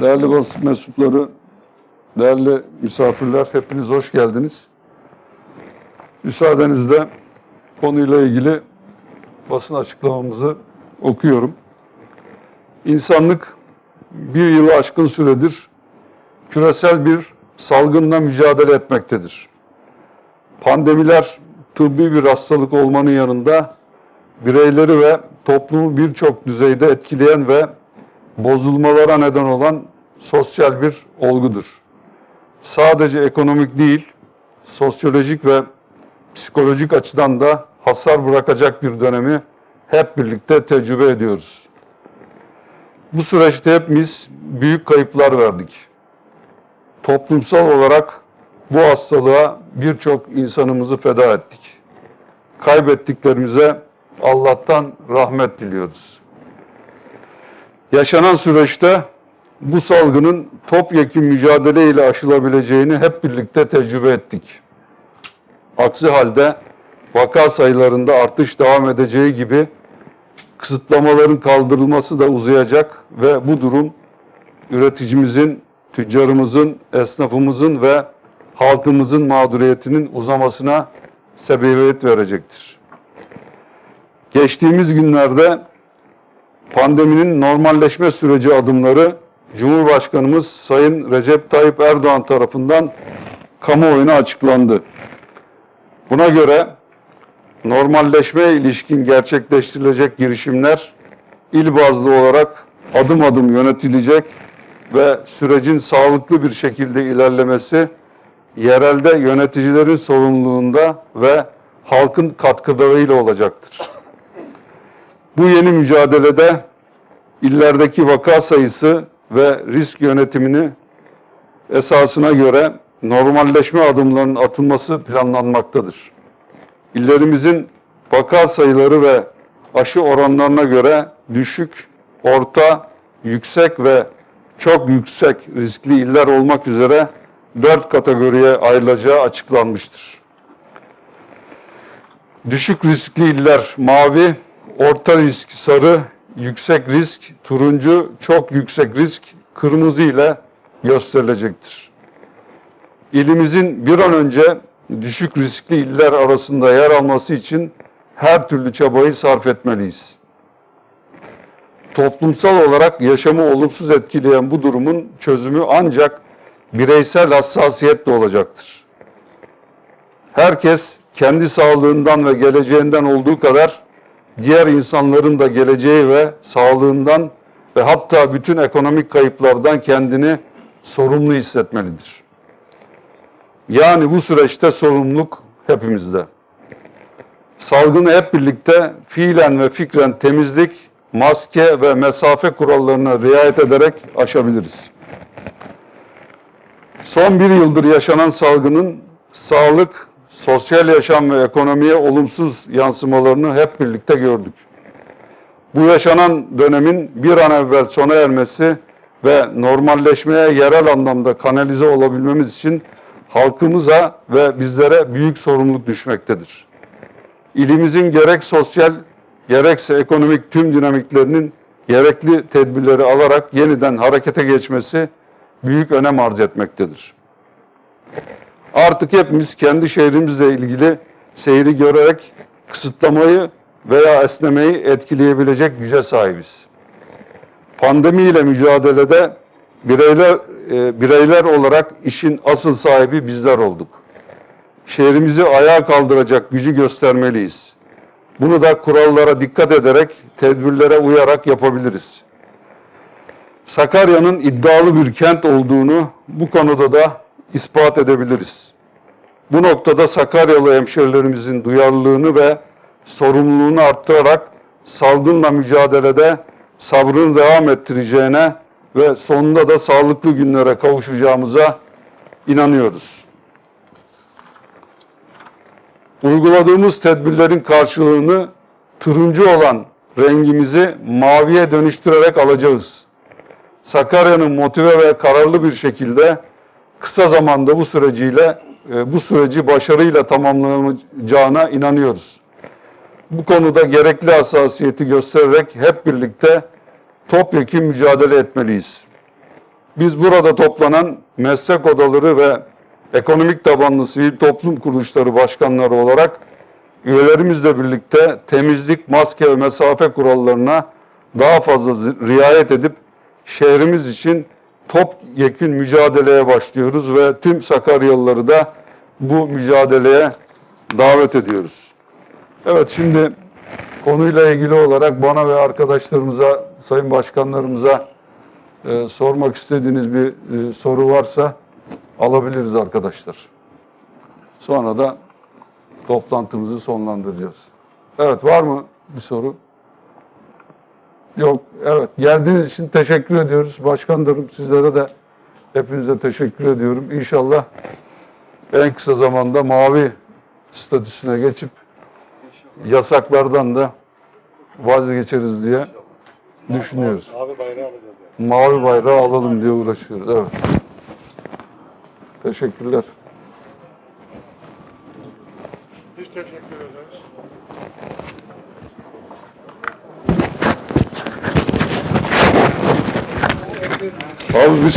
Değerli basın mensupları, değerli misafirler, hepiniz hoş geldiniz. Müsaadenizle konuyla ilgili basın açıklamamızı okuyorum. İnsanlık bir yılı aşkın süredir küresel bir salgınla mücadele etmektedir. Pandemiler tıbbi bir hastalık olmanın yanında bireyleri ve toplumu birçok düzeyde etkileyen ve bozulmalara neden olan sosyal bir olgudur. Sadece ekonomik değil, sosyolojik ve psikolojik açıdan da hasar bırakacak bir dönemi hep birlikte tecrübe ediyoruz. Bu süreçte hepimiz büyük kayıplar verdik. Toplumsal olarak bu hastalığa birçok insanımızı feda ettik. Kaybettiklerimize Allah'tan rahmet diliyoruz. Yaşanan süreçte bu salgının topyekun mücadele ile aşılabileceğini hep birlikte tecrübe ettik. Aksi halde vaka sayılarında artış devam edeceği gibi kısıtlamaların kaldırılması da uzayacak ve bu durum üreticimizin, tüccarımızın, esnafımızın ve halkımızın mağduriyetinin uzamasına sebebiyet verecektir. Geçtiğimiz günlerde pandeminin normalleşme süreci adımları Cumhurbaşkanımız Sayın Recep Tayyip Erdoğan tarafından kamuoyuna açıklandı. Buna göre normalleşmeye ilişkin gerçekleştirilecek girişimler il bazlı olarak adım adım yönetilecek ve sürecin sağlıklı bir şekilde ilerlemesi yerelde yöneticilerin sorumluluğunda ve halkın katkılarıyla olacaktır. Bu yeni mücadelede illerdeki vaka sayısı ve risk yönetimini esasına göre normalleşme adımlarının atılması planlanmaktadır. İllerimizin vaka sayıları ve aşı oranlarına göre düşük, orta, yüksek ve çok yüksek riskli iller olmak üzere dört kategoriye ayrılacağı açıklanmıştır. Düşük riskli iller mavi, orta risk sarı, yüksek risk turuncu, çok yüksek risk kırmızı ile gösterilecektir. İlimizin bir an önce düşük riskli iller arasında yer alması için her türlü çabayı sarf etmeliyiz. Toplumsal olarak yaşamı olumsuz etkileyen bu durumun çözümü ancak bireysel hassasiyetle olacaktır. Herkes kendi sağlığından ve geleceğinden olduğu kadar diğer insanların da geleceği ve sağlığından ve hatta bütün ekonomik kayıplardan kendini sorumlu hissetmelidir. Yani bu süreçte sorumluluk hepimizde. Salgını hep birlikte fiilen ve fikren temizlik, maske ve mesafe kurallarına riayet ederek aşabiliriz. Son bir yıldır yaşanan salgının sağlık, sosyal yaşam ve ekonomiye olumsuz yansımalarını hep birlikte gördük. Bu yaşanan dönemin bir an evvel sona ermesi ve normalleşmeye yerel anlamda kanalize olabilmemiz için halkımıza ve bizlere büyük sorumluluk düşmektedir. İlimizin gerek sosyal gerekse ekonomik tüm dinamiklerinin gerekli tedbirleri alarak yeniden harekete geçmesi büyük önem arz etmektedir. Artık hepimiz kendi şehrimizle ilgili seyri görerek kısıtlamayı veya esnemeyi etkileyebilecek güce sahibiz. Pandemiyle mücadelede bireyler e, bireyler olarak işin asıl sahibi bizler olduk. Şehrimizi ayağa kaldıracak gücü göstermeliyiz. Bunu da kurallara dikkat ederek, tedbirlere uyarak yapabiliriz. Sakarya'nın iddialı bir kent olduğunu bu konuda da ispat edebiliriz. Bu noktada Sakaryalı hemşerilerimizin duyarlılığını ve sorumluluğunu arttırarak salgınla mücadelede sabrını devam ettireceğine ve sonunda da sağlıklı günlere kavuşacağımıza inanıyoruz. Uyguladığımız tedbirlerin karşılığını turuncu olan rengimizi maviye dönüştürerek alacağız. Sakarya'nın motive ve kararlı bir şekilde kısa zamanda bu süreciyle e, bu süreci başarıyla tamamlanacağına inanıyoruz. Bu konuda gerekli hassasiyeti göstererek hep birlikte topyekun mücadele etmeliyiz. Biz burada toplanan meslek odaları ve ekonomik tabanlı sivil toplum kuruluşları başkanları olarak üyelerimizle birlikte temizlik, maske ve mesafe kurallarına daha fazla riayet edip şehrimiz için topyekün mücadeleye başlıyoruz ve tüm Sakaryalıları da bu mücadeleye davet ediyoruz. Evet şimdi konuyla ilgili olarak bana ve arkadaşlarımıza, sayın başkanlarımıza e, sormak istediğiniz bir e, soru varsa alabiliriz arkadaşlar. Sonra da toplantımızı sonlandıracağız. Evet var mı bir soru? Yok. Evet. Geldiğiniz için teşekkür ediyoruz. Başkanlarım sizlere de hepinize teşekkür ediyorum. İnşallah en kısa zamanda mavi statüsüne geçip yasaklardan da vazgeçeriz diye düşünüyoruz. Abi bayrağı alacağız yani. Mavi bayrağı alalım diye uğraşıyoruz. Evet. Teşekkürler. Biz teşekkür ederiz. Abi bir